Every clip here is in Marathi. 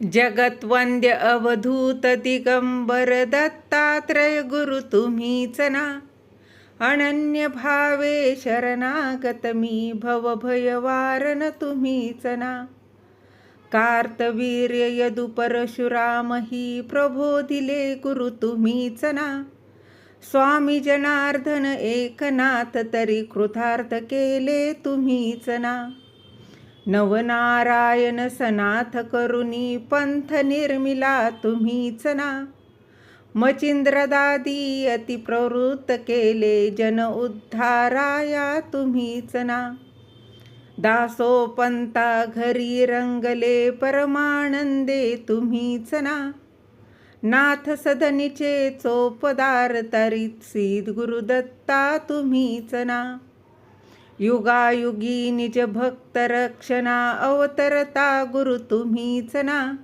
जगत्वंद्य अवधूत दिगंबर दत्तात्रय गुरु तुम्हीच ना अनन्य भावे शरणागत मी भवभयवारण तुम्हीच ना कार्तवीर्य यदु परशुराम ही दिले गुरु तुम्हीच ना स्वामी जनार्दन एकनाथ तरी कृतार्थ केले तुम्हीच ना नवनारायण सनाथ करुणी पंथ निर्मिला तुम्हीच ना मचिंद्रदादी अति प्रवृत्त केले जन उद्धाराया तुम्हीच ना दासोपंता घरी रंगले परमानंदे तुम्हीच ना नाथ सदनीचे चोपदार तरीत गुरुदत्ता तुम्हीच ना युगायुगी निज भक्त रक्षणा अवतरता गुरु तुम्हीच ना.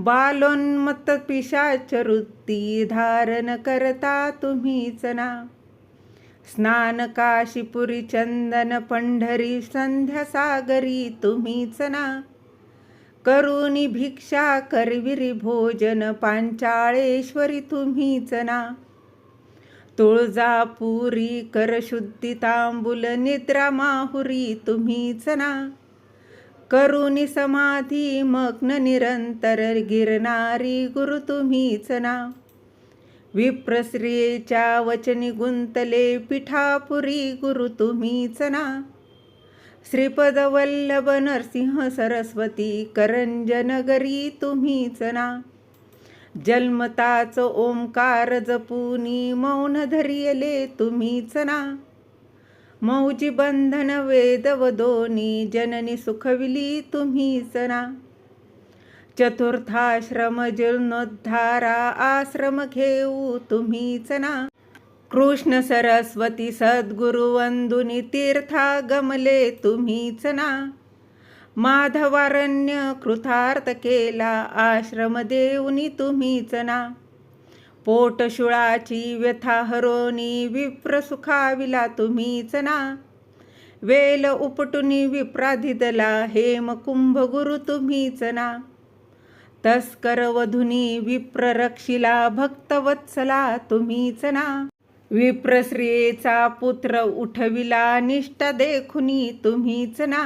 बालोन्मत पिशाच वृत्ती धारण करता तुम्हीच ना. स्नान काशीपुरी चंदन पंढरी संध्या सागरी तुम्हीच ना. करुणी भिक्षा करविरी भोजन पांचाळेश्वरी तुम्हीच ना. तुळजापुरी करशुद्धी तांबूल निद्रा माहुरी तुम्हीच ना करुणी समाधी मग्न निरंतर गिरणारी गुरु तुम्हीच ना विप्रश्रीच्या वचनी गुंतले पिठापुरी गुरु तुम्हीच ना श्रीपद वल्लभ नरसिंह सरस्वती करंजनगरी तुम्हीच ना जन्मताच ओंकार जपूनी मौन धरियले तुम्हीच ना. मौजी बंधन वेद दोनी जननी सुखविली तुम्हीच ना. चतुर्थाश्रम जीर्णोद्धारा आश्रम घेऊ तुम्हीच ना. कृष्ण सरस्वती सद्गुरुवंदुनी तीर्था गमले तुम्हीच ना. माधवारण्य कृतार्थ केला आश्रम देऊनी तुम्हीच ना पोटशुळाची व्यथा हरोनी विप्र सुखाविला तुम्हीच ना वेल उपटुनी विप्राधिदला हेम कुंभ गुरु तुम्हीच ना तस्कर वधुनी विप्र रक्षिला भक्तवत्सला तुम्हीच ना विप्रश्रियेचा पुत्र उठविला निष्ठा देखुनी तुम्हीच ना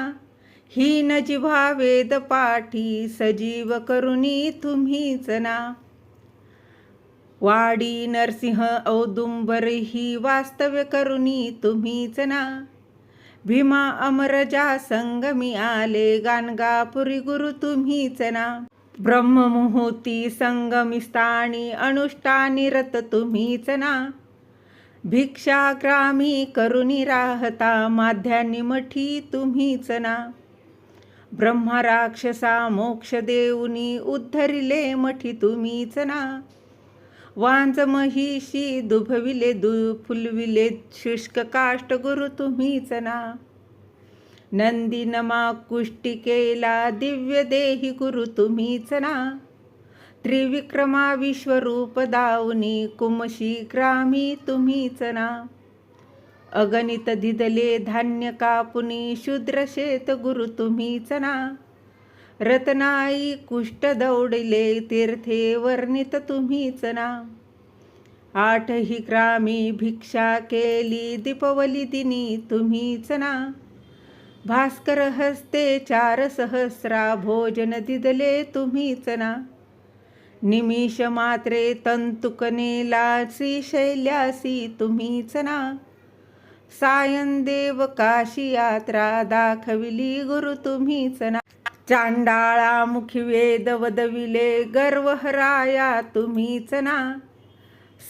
हीन जिव्हा वेद पाठी सजीव करुणी तुम्हीच ना. वाडी नरसिंह औदुंबर ही वास्तव्य करुणी तुम्हीच ना. भीमा अमरजा संगमी आले गानगापुरी गुरु तुम्हीच ना. ब्रह्ममुहूर्ती संगमिस्तानी अनुष्ठानी रत तुम्हीच ना. भिक्षाग्रामी करुणी राहता माध्यानी मठी तुम्हीच ना. ब्रह्मराक्षसा मोक्ष देऊनी उद्धरिले मठी तुम्हीच ना वांज महिषी दुभविले दु फुलविले शुष्क काष्ट गुरु तुम्हीच ना नंदी नमा कुष्टी केला दिव्य देही गुरु तुम्हीच ना त्रिविक्रमा विश्वरूप दावनी कुमशी ग्रामी तुम्हीच ना अगणित दिदले धान्य कापुनी शूद्र शेत गुरु तुम्हीच ना रत्नाई कुष्ट दौडले तीर्थे वर्णित तुम्ही चना. आठ आठही ग्रामी भिक्षा केली दीपवली दिनी तुम्ही चना. भास्कर हस्ते चार सहस्रा भोजन दिदले तुम्ही चना. निमिष मात्रे तंतुकनेला श्रीशैल्यासी तुम्ही चना. सायन देव काशी यात्रा दाखविली गुरु तुम्हीच ना. चांडाळा मुखी वेद वदविले गर्वहराया तुम्हीच ना.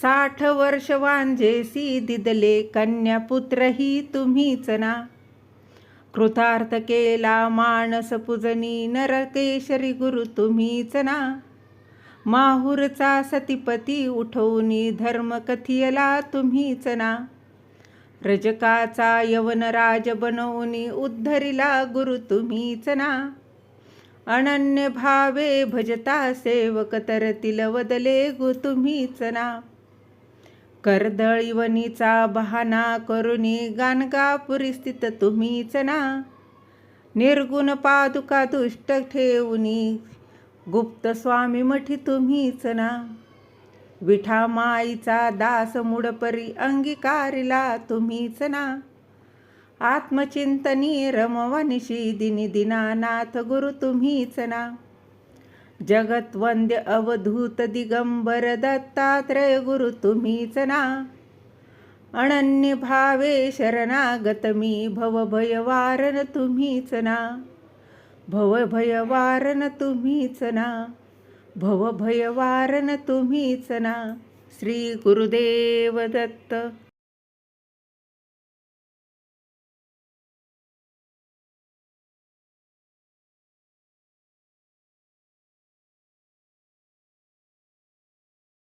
साठ वर्ष वांजेसी दिदले कन्यापुत्रही तुम्हीच ना. कृतार्थ केला मानस पूजनी नरकेशरी गुरु तुम्हीच ना. माहूरचा सतीपती उठवूनी धर्म कथियला तुम्हीच ना. रजकाचा यवनराज बनवूनी उद्धरिला गुरु तुम्हीच ना. अनन्य भावे भजता सेवक तरतील वदले गु तुम्हीच ना. कर्दळीवनीचा बहाना करुणी गानगापुरी स्थित तुम्हीच ना. निर्गुण पादुका दुष्ट ठेवणी गुप्त स्वामी मठी तुम्हीच ना. विठामाईचा दास मुडपरी अंगीकारिला तुम्हीच ना. आत्मचिंतनी रमवनिशी दिनी दिनानाथ गुरु तुम्हीच ना. जगतवंद्य अवधूत दिगंबर दत्तात्रय गुरु तुम्हीच ना. अनन्य भावे शरणागत मी भवभयवारण तुम्हीच ना. भवभयवारण तुम्हीच ना. भवभयवारण तुम्हीच ना श्री गुरुदेव दत्त.